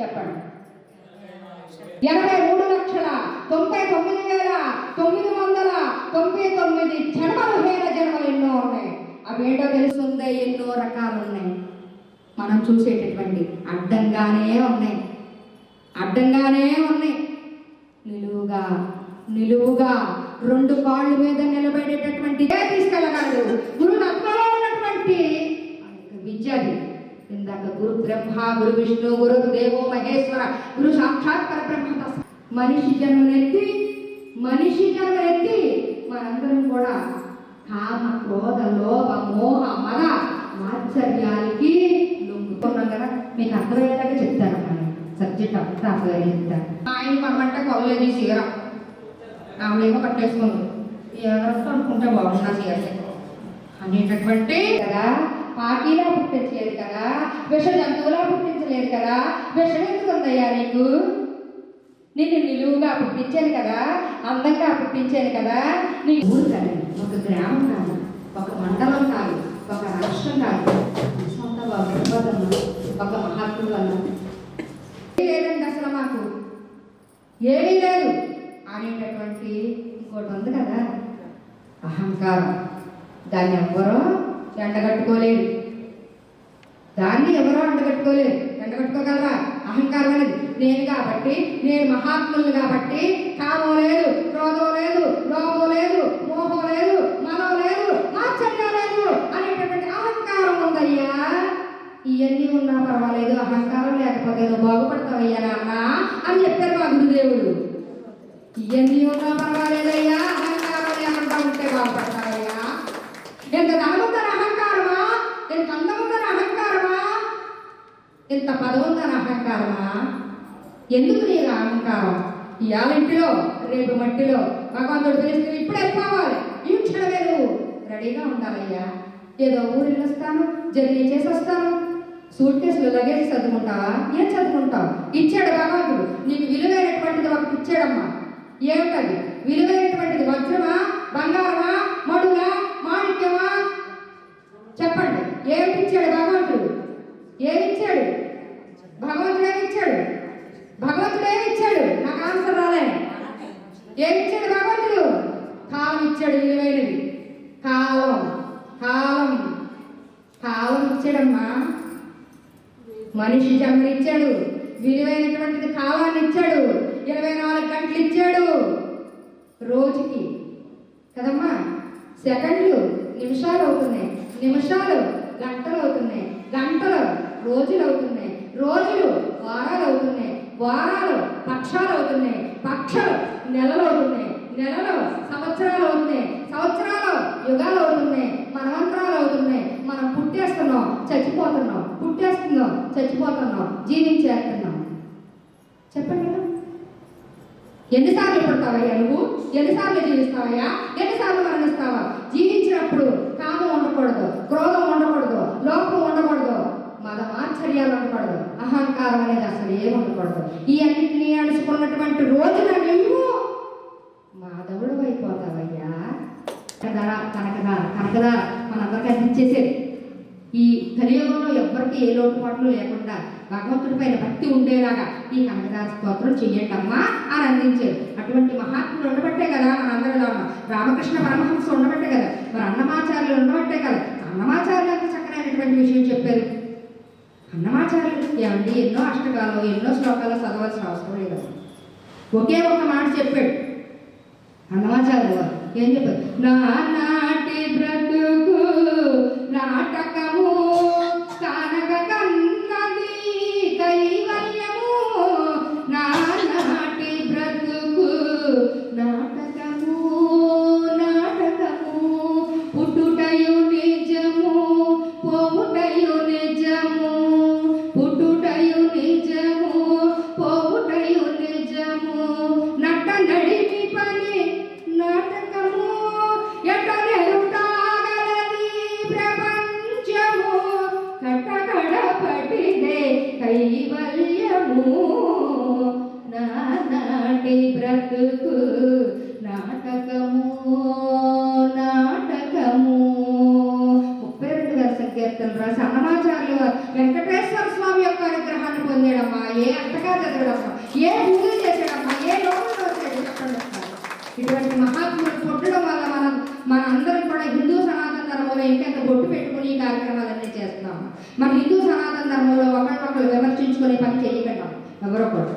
చెప్పండి. ఎనభై మూడు లక్షల తొంభై తొమ్మిది వేల తొమ్మిది వందల తొంభై తొమ్మిది జన్మలు వేల జన్మలు ఎన్నో ఉన్నాయి. అవి ఏంటో తెలుస్తుంది? ఎన్నో రకాలు ఉన్నాయి. మనం చూసేటటువంటి అడ్డంగానే ఉన్నాయి. అడ్డంగానే ఉన్నాయి. నిలువుగా నిలువుగా రెండు కాళ్ళు మీద నిలబడేటటువంటి తీసుకెళ్ళగలడు? గురునత్వలో ఉన్నటువంటి విద్య ఇందాక గురు బ్రహ్మ గురు విష్ణు గురు దేవో మహేశ్వర గురు సాక్షాత్ పరబ్రహ్మ మనిషి జన్మనెత్తి మనిషి జన్మనెత్తి మనందరం కూడా కామ క్రోధ లోభ మోహ మద మాత్సర్యాలకి లొంగుతున్నాం కదా. మీకు అర్థమయ్యేలాగా చెప్తాను మనం సబ్జెక్ట్ అంతా అసలు చెప్తాను. ఆయన మనమంటే కొలలేదు చీర. ఆమెమో కట్టేసుకుంది. ఎవరు అనుకుంటే బాగున్నా చీర. అనేటటువంటి కదా పాకీలా పుట్టించలేదు కదా. విష జంతువులా పుట్టించలేదు కదా. విషం ఎందుకు ఉందయ్యా నీకు. నిన్ను నిలువుగా పుట్టించాను కదా. అందంగా పుట్టించాను కదా. నీ ఊరు కాదు ఒక గ్రామం కాదు ఒక మండలం కాదు ఒక రాష్ట్రం కాదు. సొంత బాబు ఒక మహాత్ముడు వల్ల లేదండి అసలు మాకు? ఏమీ లేదు అనేటటువంటి ఇంకోటి ఉంది కదా. అహంకారం. దాన్ని ఎవ్వరూ ఎండగట్టుకోలేరు దాన్ని ఎవరో ఎండగట్టుకోలేరు ఎండగట్టుకోగలరా అహంకారం అనేది నేను కాబట్టి నేను మహాత్ములు కాబట్టి కామం లేదు క్రోధం లేదు లోభం లేదు మోహం లేదు మనం లేదు ఆశ్చర్యం లేదు అనేటటువంటి అహంకారం ఉందయ్యా. ఇవన్నీ ఉన్నా పర్వాలేదు అహంకారం లేకపోతే నువ్వు బాగుపడతావయ్యా నాన్న అని చెప్పారు మా గురుదేవుడు ఇవన్నీ ఉన్నా పర్వాలేదయ్యా అహంకారం లేకుండా ఉంటే బాగుపడతావయ్యా. ఎంత నమ్ముతారా అహంకారమా ఎంత అందముందని అహంకారమా ఇంత పదవుందని అహంకారమా? ఎందుకు నీకు అహంకారం? ఇవాళ ఇంటిలో రేపు మట్టిలో భగవంతుడు పిలిస్తే ఇప్పుడే పోవాలి. ఈ క్షణమే నువ్వు రెడీగా ఉండాలయ్యా. ఏదో ఊరు వస్తాను జర్నీ చేసి వస్తాను. సూట్ కేసులో లగేజ్ చదువుకుంటావా ఏం చదువుకుంటావు ఇచ్చాడు భగవంతుడు నీకు విలువైనటువంటిది ఒకటి ఇచ్చాడమ్మా ఏమిటది? విలువైనటువంటిది వజ్రమా? బంగారమా మడుగా మాణిక్యమా చెప్పండి ఏమిటి ఇచ్చాడు భగవంతుడు ఏమిచ్చాడు భగవంతుడు ఏమి ఇచ్చాడు భగవంతుడు ఏమి ఇచ్చాడు నాకు ఆన్సర్ రాలే ఏమి ఇచ్చాడు భగవంతుడు కాలం ఇచ్చాడు విలువైనది కాలం కాలం కాలం ఇచ్చాడమ్మా. మనిషి జన్మనిచ్చాడు విలువైనటువంటిది కాలాన్ని ఇచ్చాడు. ఇరవై నాలుగు గంటలు ఇచ్చాడు. రోజుకి. కదమ్మా? సెకండ్లు నిమిషాలు అవుతున్నాయి. నిమిషాలు గంటలు అవుతున్నాయి. గంటలు రోజులు అవుతున్నాయి. రోజులు వారాలు అవుతున్నాయి. వారాలు పక్షాలు అవుతున్నాయి. పక్షాలు నెలలు అవుతున్నాయి. నెలలు సంవత్సరాలు చెప్పండి. కదా ఎన్నిసార్లు పుడతావయ్యా నువ్వు? ఎన్నిసార్లు జీవిస్తావయ్యా? ఎన్నిసార్లు మరణిస్తావా? జీవించినప్పుడు కామం ఉండకూడదు క్రోధం ఉండకూడదు లోపం ఉండకూడదు మద ఆశ్చర్యాలు ఉండకూడదు అహంకారం అనేది అసలు ఏమి ఉండకూడదు. ఈ అన్నింటినీ అడుచుకున్నటువంటి రోజున నువ్వు మాధవుడు అయిపోతావయ్యా. కనకదా కనకదా కనకదా మనందరికీ అందించేసేది ఈ కలియుగంలో ఎవ్వరికి ఏ లోటుపాట్లు లేకుండా భగవంతుడి పైన భక్తి ఉండేలాగా ఈ కనకదాస స్తోత్రం చెయ్యండి అమ్మా అని అందించారు. అటువంటి మహాత్ములు ఉండబట్టే కదా మన అందరిలో ఉన్నాం రామకృష్ణ పరమహంస ఉండబట్టే కదా మరి అన్నమాచార్యులు ఉండబట్టే కదా అన్నమాచార్యులు అంత చక్కనైనటువంటి విషయం చెప్పారు. అన్నమాచార్యులు ఏమండి? ఎన్నో అష్టకాలు ఎన్నో శ్లోకాలు చదవాల్సిన అవసరం లేదు. ఒకే ఒక మాట చెప్పాడు. అన్నమాచార్యులు ఏం చెప్పారు? నా బ్రహ్మ ఏ అంతకాలు చదివేటప్పుడు ఏ పూజ చేసేటప్పుడు ఏ లోపల చేసేటప్పుడు ఇటువంటి మహాత్ములు కొట్టడం వల్ల మనం మనందరం కూడా హిందూ సనాతన ధర్మంలో ఏంటంటే బొట్టు పెట్టుకుని ఈ కార్యక్రమాలన్నీ చేస్తున్నాం. మన హిందూ సనాతన ధర్మంలో ఒకరినొకరు విమర్శించుకునే పని చేయకుండా ఎవరో కూడా